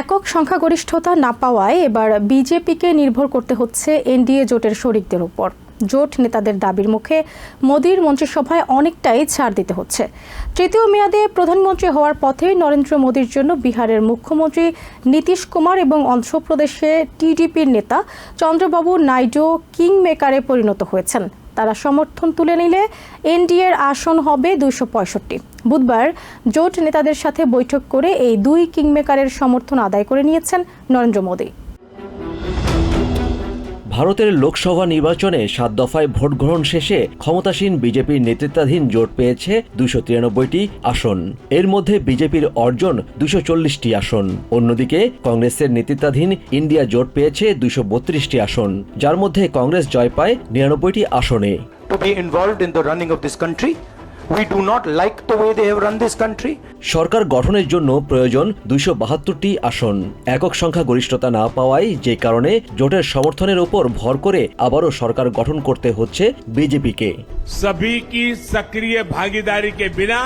একক সংখ্যাগরিষ্ঠতা না পাওয়ায় এবার বিজেপিকে নির্ভর করতে হচ্ছে এনডিএ জোটের শরিকদের উপর। জোট নেতাদের দাবির মুখে মোদীর মন্ত্রিসভায় অনেকটাই ছাড় দিতে হচ্ছে। তৃতীয় মেয়াদে প্রধানমন্ত্রী হওয়ার পথে নরেন্দ্র মোদীর জন্য বিহারের মুখ্যমন্ত্রী নীতিশ কুমার এবং অন্ধ্রপ্রদেশে টিডিপির নেতা চন্দ্রবাবু নাইডু কিং মেকারে পরিণত হয়েছেন। তারা সমর্থন তুলে নিলে এনডিএর আসন হবে দুইশো পঁয়ষট্টি। বুধবার জোট নেতাদের সাথে বৈঠক করে এই দুই কিংমেকারের সমর্থন আদায় করে নিয়েছেন নরেন্দ্র মোদী। ভারতের লোকসভা নির্বাচনে সাত দফায় ভোট গ্রহণ শেষে ক্ষমতাসীন বিজেপির নেতৃত্বাধীন জোট পেয়েছে দুশো তিরানব্বইটি আসন এর মধ্যে বিজেপির অর্জন দুশো চল্লিশটি আসন অন্যদিকে কংগ্রেসের নেতৃত্বাধীন ইন্ডিয়া জোট পেয়েছে দুশো বত্রিশটি আসন, যার মধ্যে কংগ্রেস জয় পায় নিরানব্বইটি আসনে to be involved in the running of. We do not like the way they have run this country সরকার গঠনের জন্য প্রয়োজন দুইশো বাহাত্তরটি আসন। একক সংখ্যা গরিষ্ঠতা না পাওয়ায় যে কারণে জোটের সমর্থনের ওপর ভর করে আবারও সরকার গঠন করতে হচ্ছে বিজেপিকে। সবই কি সক্রিয় ভাগিদারিকে বিনা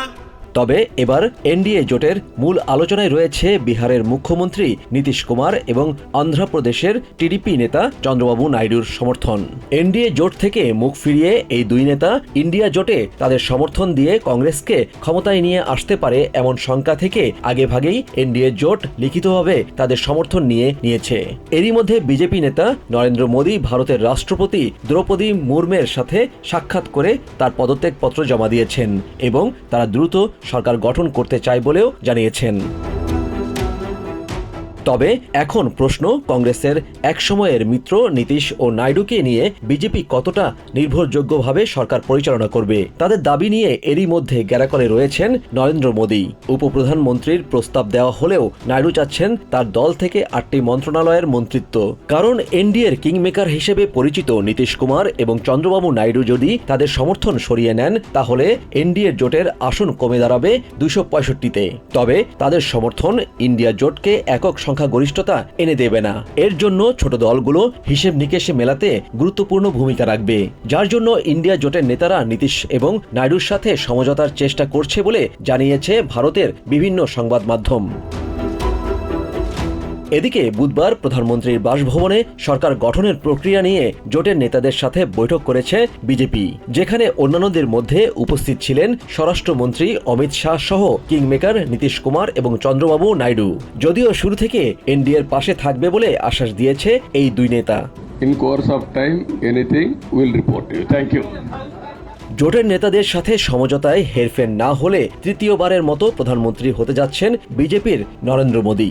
তবে এবার এনডিএ জোটের মূল আলোচনায় রয়েছে বিহারের মুখ্যমন্ত্রী নীতিশ কুমার এবং অন্ধ্রপ্রদেশের টিডিপি নেতা চন্দ্রবাবু নাইডুর সমর্থন। এনডিএ জোট থেকে মুখ ফিরিয়ে এই দুই নেতা ইন্ডিয়া জোটে তাদের সমর্থন দিয়ে কংগ্রেসকে ক্ষমতায় নিয়ে আসতে পারে এমন শঙ্কা থেকে আগেভাগেই এনডিএ জোট লিখিতভাবে তাদের সমর্থন নিয়ে নিয়েছে। এরই মধ্যে বিজেপি নেতা নরেন্দ্র মোদী ভারতের রাষ্ট্রপতি দ্রৌপদী মুর্মের সাথে সাক্ষাৎ করে তার পদত্যাগপত্র জমা দিয়েছেন এবং তারা দ্রুত সরকার গঠন করতে চায় বলেও জানিয়েছেন। তবে এখন প্রশ্ন কংগ্রেসের একসময়ের মিত্র নীতিশ ও নাইডুকে নিয়ে বিজেপি কতটা নির্ভরযোগ্যভাবে সরকার পরিচালনা করবে? তাদের দাবি নিয়ে এরই মধ্যে গ্যারাকলে রয়েছেন নরেন্দ্র মোদী। উপপ্রধানমন্ত্রীর প্রস্তাব দেওয়া হলেও নাইডু চাচ্ছেন তার দল থেকে আটটি মন্ত্রণালয়ের মন্ত্রিত্ব। কারণ এনডিএর কিংমেকার হিসেবে পরিচিত নীতিশ কুমার এবং চন্দ্রবাবু নাইডু যদি তাদের সমর্থন সরিয়ে নেন, তাহলে এনডিএর জোটের আসন কমে দাঁড়াবে দুশো পঁয়ষট্টিতে। তবে তাদের সমর্থন ইন্ডিয়া জোটকে একক সংখ্যা গরিষ্ঠতা এনে দেবে না। এর জন্য ছোট দলগুলো হিসেব নিকেশে মেলাতে গুরুত্বপূর্ণ ভূমিকা রাখবে। যার জন্য ইন্ডিয়া জোটের নেতারা নীতিশ এবং নাইডুর সাথে সমঝোতার চেষ্টা করছে বলে জানিয়েছে ভারতের বিভিন্ন সংবাদ মাধ্যম এদিকে বুধবার প্রধানমন্ত্রীর বাসভবনে সরকার গঠনের প্রক্রিয়া নিয়ে জোটের নেতাদের সাথে বৈঠক করেছে বিজেপি যেখানে অন্যান্যদের মধ্যে উপস্থিত ছিলেন স্বরাষ্ট্রমন্ত্রী অমিত শাহ সহ কিংমেকার নীতিশ কুমার এবং চন্দ্রবাবু নাইডু যদিও শুরু থেকে এনডিএর পাশে থাকবে বলে আশ্বাস দিয়েছে এই দুই নেতা course of time, anything, we'll report to you. Thank you. জোটের নেতাদের সাথে সমঝোতায় হেরফের না হলে তৃতীয়বারের মতো প্রধানমন্ত্রী হতে যাচ্ছেন বিজেপির Narendra Modi